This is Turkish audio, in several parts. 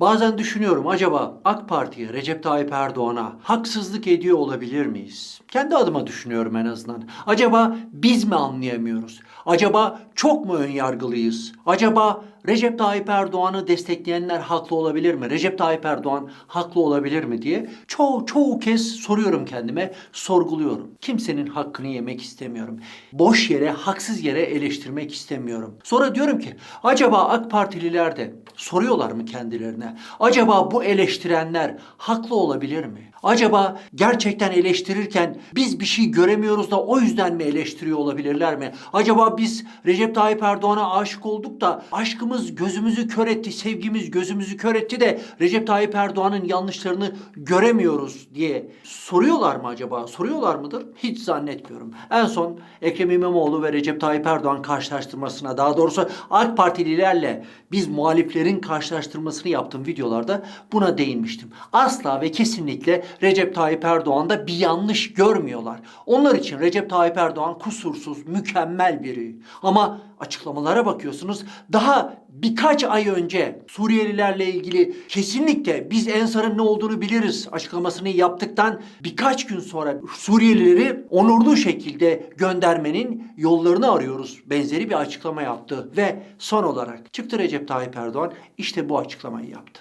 Bazen düşünüyorum acaba AK Parti'ye, Recep Tayyip Erdoğan'a haksızlık ediyor olabilir miyiz? Kendi adıma düşünüyorum en azından. Acaba biz mi anlayamıyoruz? Acaba çok mu ön yargılıyız? Acaba Recep Tayyip Erdoğan'ı destekleyenler haklı olabilir mi? Recep Tayyip Erdoğan haklı olabilir mi diye çoğu çoğu kez soruyorum kendime, sorguluyorum. Kimsenin hakkını yemek istemiyorum. Boş yere, haksız yere eleştirmek istemiyorum. Sonra diyorum ki acaba AK Partililer de soruyorlar mı kendilerine? Acaba bu eleştirenler haklı olabilir mi? Acaba gerçekten eleştirirken biz bir şey göremiyoruz da o yüzden mi eleştiriyor olabilirler mi? Acaba biz Recep Tayyip Erdoğan'a aşık olduk da aşkımız gözümüzü kör etti, sevgimiz gözümüzü kör etti de Recep Tayyip Erdoğan'ın yanlışlarını göremiyoruz diye soruyorlar mı acaba? Soruyorlar mıdır? Hiç zannetmiyorum. En son Ekrem İmamoğlu ve Recep Tayyip Erdoğan karşılaştırmasına daha doğrusu AK Partililerle biz muhaliflerin karşılaştırmasını yaptığım videolarda buna değinmiştim. Asla ve kesinlikle Recep Tayyip Erdoğan'da bir yanlış görmüyorlar. Onlar için Recep Tayyip Erdoğan kusursuz, mükemmel biri. Ama açıklamalara bakıyorsunuz daha birkaç ay önce Suriyelilerle ilgili kesinlikle biz Ensar'ın ne olduğunu biliriz açıklamasını yaptıktan birkaç gün sonra Suriyelileri onurlu şekilde göndermenin yollarını arıyoruz. Benzeri bir açıklama yaptı ve son olarak çıktı Recep Tayyip Erdoğan işte bu açıklamayı yaptı.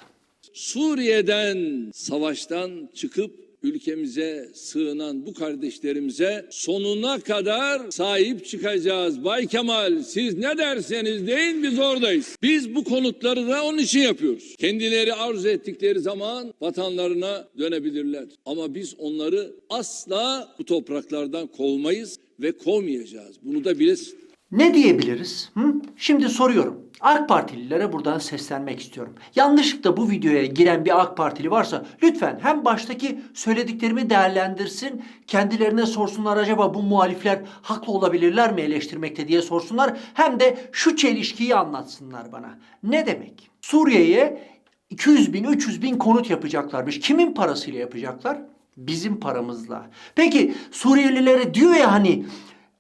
Suriye'den savaştan çıkıp ülkemize sığınan bu kardeşlerimize sonuna kadar sahip çıkacağız. Bay Kemal siz ne derseniz deyin biz oradayız. Biz bu konutları da onun için yapıyoruz. Kendileri arzu ettikleri zaman vatanlarına dönebilirler. Ama biz onları asla bu topraklardan kovmayız ve kovmayacağız. Bunu da bilesin. Ne diyebiliriz? Hı? Şimdi soruyorum. AK Partililere buradan seslenmek istiyorum. Yanlışlıkla bu videoya giren bir AK Partili varsa lütfen hem baştaki söylediklerimi değerlendirsin, kendilerine sorsunlar acaba bu muhalifler haklı olabilirler mi eleştirmekte diye sorsunlar. Hem de şu çelişkiyi anlatsınlar bana. Ne demek? Suriye'ye 200 bin, 300 bin konut yapacaklarmış. Kimin parasıyla yapacaklar? Bizim paramızla. Peki Suriyelilere diyor ya hani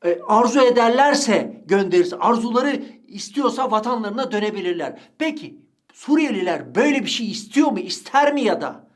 e, arzu ederlerse gönderirse, arzuları istiyorsa vatanlarına dönebilirler. Peki Suriyeliler böyle bir şey istiyor mu, ister mi ya da?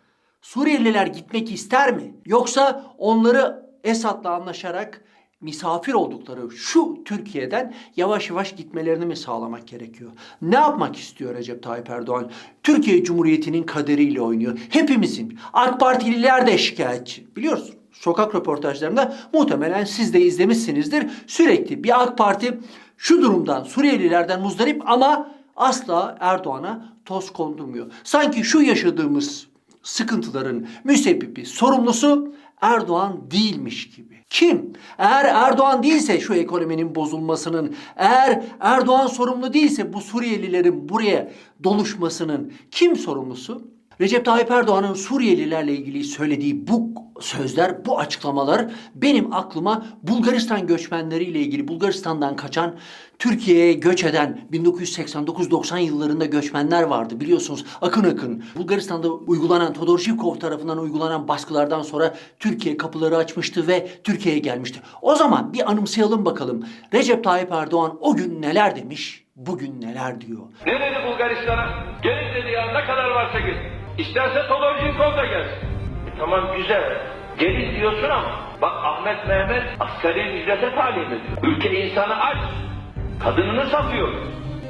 Suriyeliler gitmek ister mi? Yoksa onları Esad'la anlaşarak misafir oldukları şu Türkiye'den yavaş yavaş gitmelerini mi sağlamak gerekiyor? Ne yapmak istiyor Recep Tayyip Erdoğan? Türkiye Cumhuriyeti'nin kaderiyle oynuyor. Hepimizin. AK Partililer de şikayetçi. Biliyorsun sokak röportajlarında muhtemelen siz de izlemişsinizdir. Sürekli bir AK Parti şu durumdan Suriyelilerden muzdarip ama asla Erdoğan'a toz kondurmuyor. Sanki şu yaşadığımız sıkıntıların müsebbibi, sorumlusu Erdoğan değilmiş gibi. Kim? Eğer Erdoğan değilse şu ekonominin bozulmasının, eğer Erdoğan sorumlu değilse bu Suriyelilerin buraya doluşmasının kim sorumlusu? Recep Tayyip Erdoğan'ın Suriyelilerle ilgili söylediği bu sözler, bu açıklamalar benim aklıma Bulgaristan göçmenleriyle ilgili Bulgaristan'dan kaçan Türkiye'ye göç eden 1989-90 yıllarında göçmenler vardı biliyorsunuz akın akın. Bulgaristan'da uygulanan Todor Zhivkov tarafından uygulanan baskılardan sonra Türkiye kapıları açmıştı ve Türkiye'ye gelmişti. O zaman bir anımsayalım bakalım. Recep Tayyip Erdoğan o gün neler demiş, bugün neler diyor. Ne dedi Bulgaristan'a? Gelin dedi ya ne kadar varsa gel. İsterse Todorcinkov da gelsin. Tamam güzel. Gelin diyorsun ama bak Ahmet Mehmet asgari ücrete talim ediyor. Ülke insanı aç. Kadınını satıyor.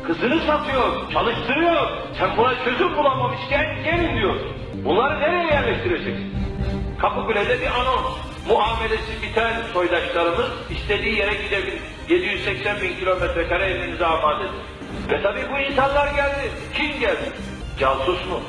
Kızını satıyor. Çalıştırıyor. Sen buna çözüm bulamamışken gelin diyor. Bunları nereye yerleştireceksin? Kapıkule'de bir anons. Muamelesi biten soydaşlarımız istediği yere gidebilir. 780 bin kilometre kare evinize amade edin. Ve tabii bu insanlar geldi. Kim geldi? Casus mu?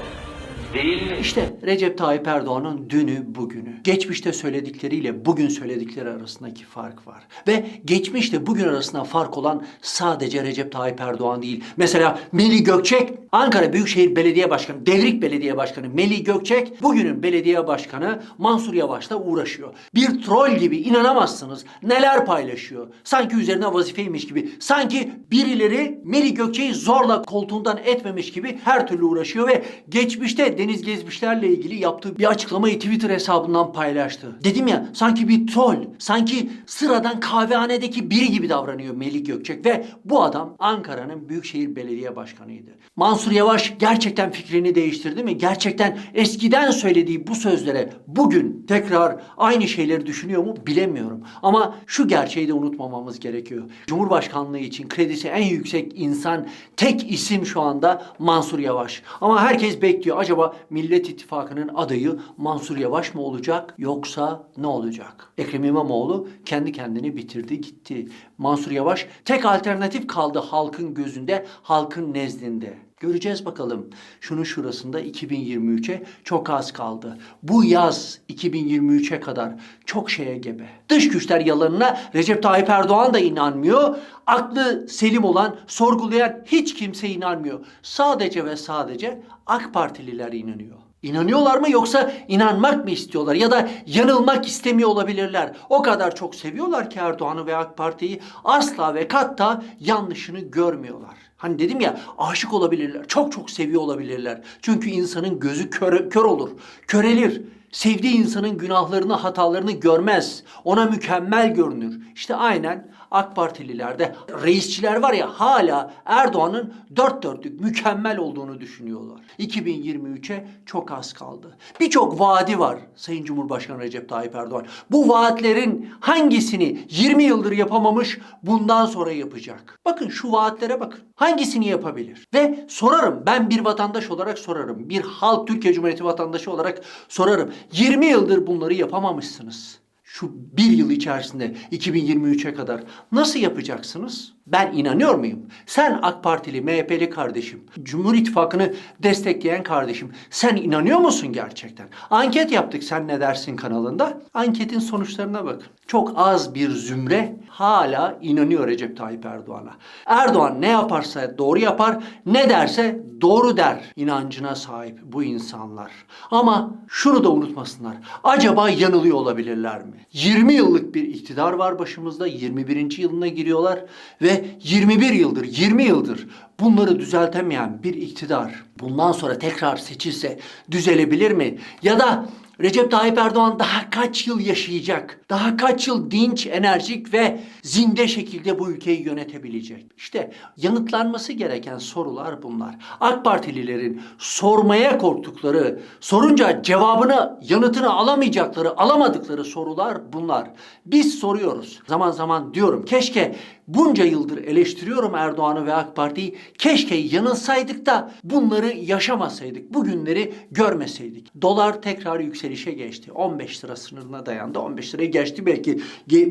Değil mi? İşte Recep Tayyip Erdoğan'ın dünü bugünü. Geçmişte söyledikleriyle bugün söyledikleri arasındaki fark var. Ve geçmişte bugün arasında fark olan sadece Recep Tayyip Erdoğan değil. Mesela Melih Gökçek, Ankara Büyükşehir Belediye Başkanı, Devrik Belediye Başkanı Melih Gökçek, bugünün belediye başkanı Mansur Yavaş'la uğraşıyor. Bir troll gibi inanamazsınız neler paylaşıyor. Sanki üzerine vazifeymiş gibi. Sanki birileri Melih Gökçek'i zorla koltuğundan etmemiş gibi her türlü uğraşıyor ve geçmişte Deniz Gezmişler'le ilgili yaptığı bir açıklamayı Twitter hesabından paylaştı. Dedim ya sanki bir troll, sanki sıradan kahvehanedeki biri gibi davranıyor Melih Gökçek ve bu adam Ankara'nın Büyükşehir Belediye Başkanıydı. Mansur Yavaş gerçekten fikrini değiştirdi mi? Gerçekten eskiden söylediği bu sözlere bugün tekrar aynı şeyleri düşünüyor mu bilemiyorum. Ama şu gerçeği de unutmamamız gerekiyor. Cumhurbaşkanlığı için kredisi en yüksek insan tek isim şu anda Mansur Yavaş. Ama herkes bekliyor. Acaba Millet İttifakı'nın adayı Mansur Yavaş mı olacak yoksa ne olacak? Ekrem İmamoğlu kendi kendini bitirdi gitti. Mansur Yavaş tek alternatif kaldı halkın gözünde, halkın nezdinde. Göreceğiz bakalım. Şunun şurasında 2023'e çok az kaldı. Bu yaz 2023'e kadar çok şeye gebe. Dış güçler yalanına Recep Tayyip Erdoğan da inanmıyor. Aklı selim olan, sorgulayan hiç kimse inanmıyor. Sadece ve sadece AK Partililer inanıyor. İnanıyorlar mı yoksa inanmak mı istiyorlar ya da yanılmak istemiyor olabilirler. O kadar çok seviyorlar ki Erdoğan'ı ve AK Parti'yi asla ve katta yanlışını görmüyorlar. Hani dedim ya aşık olabilirler, çok çok seviyor olabilirler. Çünkü insanın gözü kör, kör olur, körelir. Sevdiği insanın günahlarını, hatalarını görmez. Ona mükemmel görünür. İşte aynen AK Partililerde reisçiler var ya hala Erdoğan'ın dört dörtlük mükemmel olduğunu düşünüyorlar. 2023'e çok az kaldı. Birçok vaadi var Sayın Cumhurbaşkanı Recep Tayyip Erdoğan. Bu vaatlerin hangisini 20 yıldır yapamamış bundan sonra yapacak? Bakın şu vaatlere bakın. Hangisini yapabilir? Ve sorarım ben bir vatandaş olarak sorarım. Bir halk Türkiye Cumhuriyeti vatandaşı olarak sorarım. 20 yıldır bunları yapamamışsınız şu bir yıl içerisinde 2023'e kadar nasıl yapacaksınız? Ben inanıyor muyum? Sen AK Partili, MHP'li kardeşim, Cumhur İttifakı'nı destekleyen kardeşim, sen inanıyor musun gerçekten? Anket yaptık sen ne dersin kanalında. Anketin sonuçlarına bakın. Çok az bir zümre hala inanıyor Recep Tayyip Erdoğan'a. Erdoğan ne yaparsa doğru yapar, ne derse doğru der inancına sahip bu insanlar. Ama şunu da unutmasınlar. Acaba yanılıyor olabilirler mi? 20 yıllık bir iktidar var başımızda. 21. yılına giriyorlar ve 21 yıldır, 20 yıldır bunları düzeltemeyen bir iktidar bundan sonra tekrar seçilse düzelebilir mi? Ya da Recep Tayyip Erdoğan daha kaç yıl yaşayacak? Daha kaç yıl dinç, enerjik ve zinde şekilde bu ülkeyi yönetebilecek? İşte yanıtlanması gereken sorular bunlar. AK Partililerin sormaya korktukları, sorunca cevabını, yanıtını alamayacakları, alamadıkları sorular bunlar. Biz soruyoruz. Zaman zaman diyorum keşke bunca yıldır eleştiriyorum Erdoğan'ı ve AK Parti'yi. Keşke yanılsaydık da bunları yaşamasaydık. Bugünleri görmeseydik. Dolar tekrar yükselişe geçti. 15 lira sınırına dayandı. 15 liraya geçti belki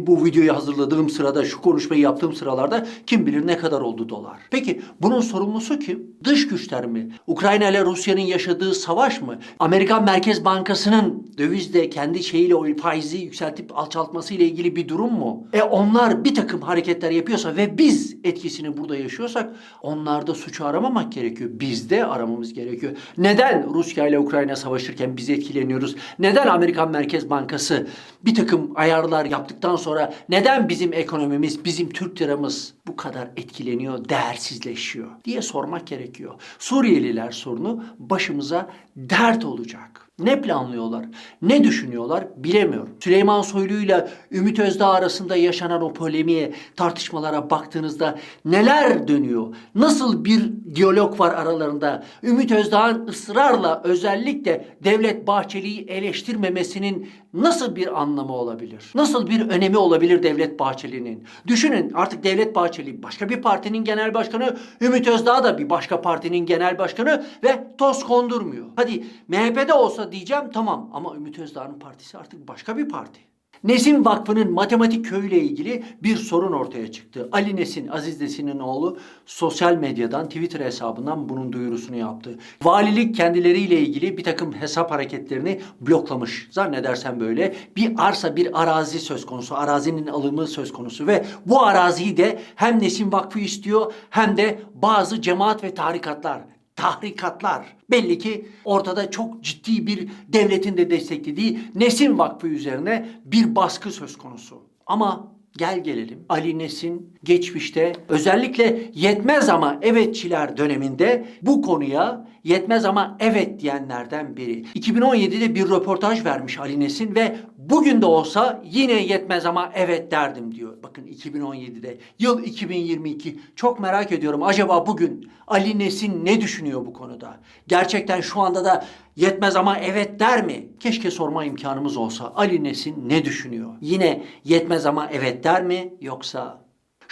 bu videoyu hazırladığım sırada, şu konuşmayı yaptığım sıralarda kim bilir ne kadar oldu dolar. Peki bunun sorumlusu kim? Dış güçler mi? Ukrayna ile Rusya'nın yaşadığı savaş mı? Amerikan Merkez Bankası'nın dövizde kendi şeyiyle faizi yükseltip alçaltması ile ilgili bir durum mu? E onlar bir takım hareketler yapıyorsa ve biz etkisini burada yaşıyorsak onlarda suçu aramamak gerekiyor. Biz de aramamız gerekiyor. Neden Rusya ile Ukrayna savaşırken biz etkileniyoruz? Neden Amerikan Merkez Bankası bir takım ayarlar yaptıktan sonra neden bizim ekonomimiz, bizim Türk liramız bu kadar etkileniyor, değersizleşiyor diye sormak gerekiyor. Suriyeliler sorunu başımıza dert olacak. Ne planlıyorlar, ne düşünüyorlar bilemiyorum. Süleyman Soylu ile Ümit Özdağ arasında yaşanan o polemiğe, tartışmalara baktığınızda neler dönüyor? Nasıl bir diyalog var aralarında? Ümit Özdağ'ın ısrarla özellikle Devlet Bahçeli'yi eleştirmemesinin nasıl bir anlamı olabilir? Nasıl bir önemi olabilir Devlet Bahçeli'nin? Düşünün artık Devlet Bahçeli başka bir partinin genel başkanı, Ümit Özdağ da bir başka partinin genel başkanı ve toz kondurmuyor. Hadi MHP'de olsa diyeceğim tamam ama Ümit Özdağ'ın partisi artık başka bir parti. Nesin Vakfı'nın matematik köyüyle ilgili bir sorun ortaya çıktı. Ali Nesin, Aziz Nesin'in oğlu sosyal medyadan, Twitter hesabından bunun duyurusunu yaptı. Valilik kendileriyle ilgili bir takım hesap hareketlerini bloklamış. Zannedersem böyle bir arsa, bir arazi söz konusu, arazinin alımı söz konusu ve bu araziyi de hem Nesin Vakfı istiyor hem de bazı cemaat ve tarikatlar tahrikatlar. Belli ki ortada çok ciddi bir devletin de desteklediği Nesin Vakfı üzerine bir baskı söz konusu. Ama Gel gelelim. Ali Nesin geçmişte özellikle yetmez ama evetçiler döneminde bu konuya yetmez ama evet diyenlerden biri. 2017'de bir röportaj vermiş Ali Nesin ve bugün de olsa yine yetmez ama evet derdim diyor. Bakın 2017'de yıl 2022 çok merak ediyorum acaba bugün Ali Nesin ne düşünüyor bu konuda? Gerçekten şu anda da yetmez ama evet der mi? Keşke sorma imkanımız olsa. Ali Nesin ne düşünüyor? Yine yetmez ama evet der mi yoksa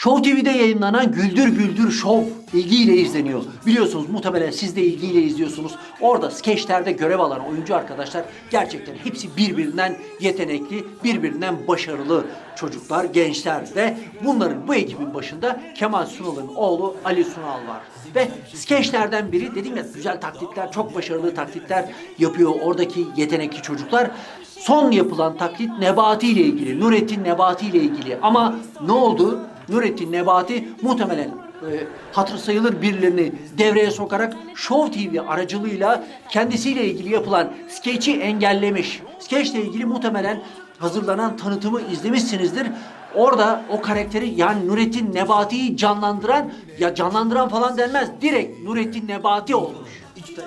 Show TV'de yayınlanan Güldür Güldür Show ilgiyle izleniyor. Biliyorsunuz muhtemelen siz de ilgiyle izliyorsunuz. Orada skeçlerde görev alan oyuncu arkadaşlar gerçekten hepsi birbirinden yetenekli, birbirinden başarılı çocuklar, gençler ve bunların bu ekibin başında Kemal Sunal'ın oğlu Ali Sunal var. Ve skeçlerden biri dedim ya güzel taklitler, çok başarılı taklitler yapıyor oradaki yetenekli çocuklar. Son yapılan taklit Nebati ile ilgili, Nurettin Nebati ile ilgili. Ama ne oldu? Nurettin Nebati muhtemelen e, hatır sayılır birilerini devreye sokarak Show TV aracılığıyla kendisiyle ilgili yapılan skeçi engellemiş. Skeçle ilgili muhtemelen hazırlanan tanıtımı izlemişsinizdir. Orada o karakteri yani Nurettin Nebati'yi canlandıran ya canlandıran falan denmez. Direkt Nurettin Nebati olmuş. İşte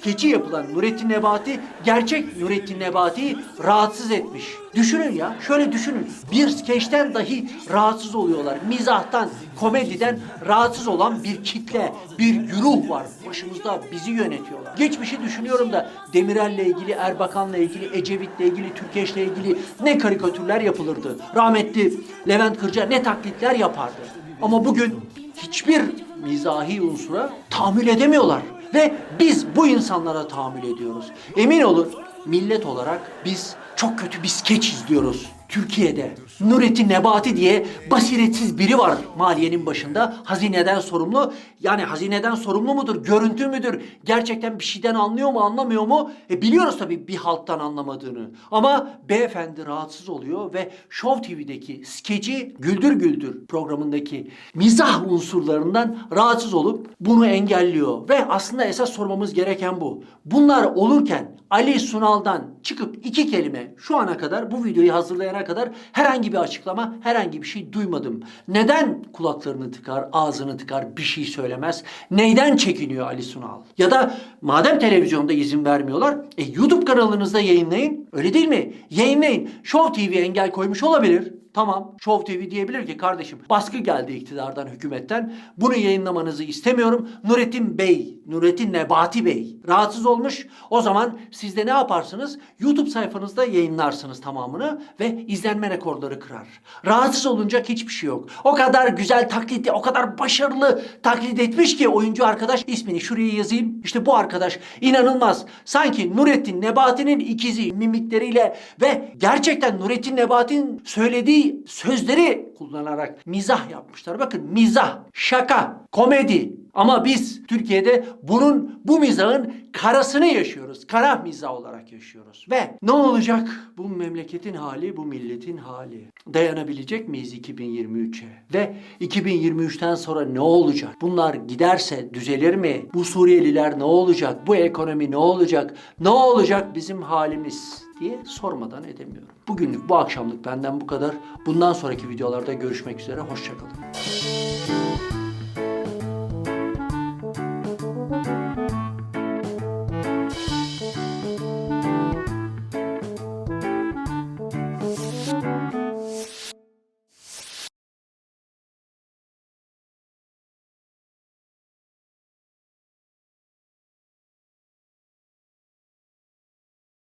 skeçi yapılan Nurettin Nebati gerçek Nurettin Nebati'yi rahatsız etmiş. Düşünün ya şöyle düşünün. Bir skeçten dahi rahatsız oluyorlar. Mizahtan, komediden rahatsız olan bir kitle, bir güruh var. Başımızda bizi yönetiyorlar. Geçmişi düşünüyorum da Demirel'le ilgili, Erbakan'la ilgili, Ecevit'le ilgili, Türkeş'le ilgili ne karikatürler yapılırdı. Rahmetli Levent Kırca ne taklitler yapardı. Ama bugün hiçbir mizahi unsura tahammül edemiyorlar. Ve biz bu insanlara tahammül ediyoruz. Emin olun millet olarak biz çok kötü bir skeç izliyoruz. Türkiye'de Nurettin Nebati diye basiretsiz biri var maliyenin başında. Hazineden sorumlu. Yani hazineden sorumlu mudur? Görüntü müdür? Gerçekten bir şeyden anlıyor mu anlamıyor mu? E biliyoruz tabii bir halktan anlamadığını. Ama beyefendi rahatsız oluyor ve Show TV'deki skeci Güldür Güldür programındaki mizah unsurlarından rahatsız olup bunu engelliyor. Ve aslında esas sormamız gereken bu. Bunlar olurken Ali Sunal'dan çıkıp iki kelime şu ana kadar bu videoyu hazırlayana kadar herhangi bir açıklama, herhangi bir şey duymadım. Neden kulaklarını tıkar, ağzını tıkar, bir şey söylemez? Neyden çekiniyor Ali Sunal? Ya da madem televizyonda izin vermiyorlar, e, YouTube kanalınızda yayınlayın. Öyle değil mi? Yayınlayın. Show TV engel koymuş olabilir. Tamam Show TV diyebilir ki kardeşim baskı geldi iktidardan hükümetten. Bunu yayınlamanızı istemiyorum. Nurettin Bey, Nurettin Nebati Bey rahatsız olmuş. O zaman siz de ne yaparsınız? YouTube sayfanızda yayınlarsınız tamamını ve izlenme rekorları kırar. Rahatsız olunacak hiçbir şey yok. O kadar güzel taklidi, o kadar başarılı taklit etmiş ki oyuncu arkadaş ismini şuraya yazayım. İşte bu arkadaş inanılmaz. Sanki Nurettin Nebati'nin ikizi mimikleriyle ve gerçekten Nurettin Nebati'nin söylediği sözleri kullanarak mizah yapmışlar. Bakın mizah, şaka, komedi. Ama biz Türkiye'de bunun bu mizahın karasını yaşıyoruz. Kara mizah olarak yaşıyoruz. Ve ne olacak? Bu memleketin hali, bu milletin hali. Dayanabilecek miyiz 2023'e? Ve 2023'ten sonra ne olacak? Bunlar giderse düzelir mi? Bu Suriyeliler ne olacak? Bu ekonomi ne olacak? Ne olacak bizim halimiz? Diye sormadan edemiyorum. Bugünlük bu akşamlık benden bu kadar. Bundan sonraki videolarda görüşmek üzere. Hoşçakalın.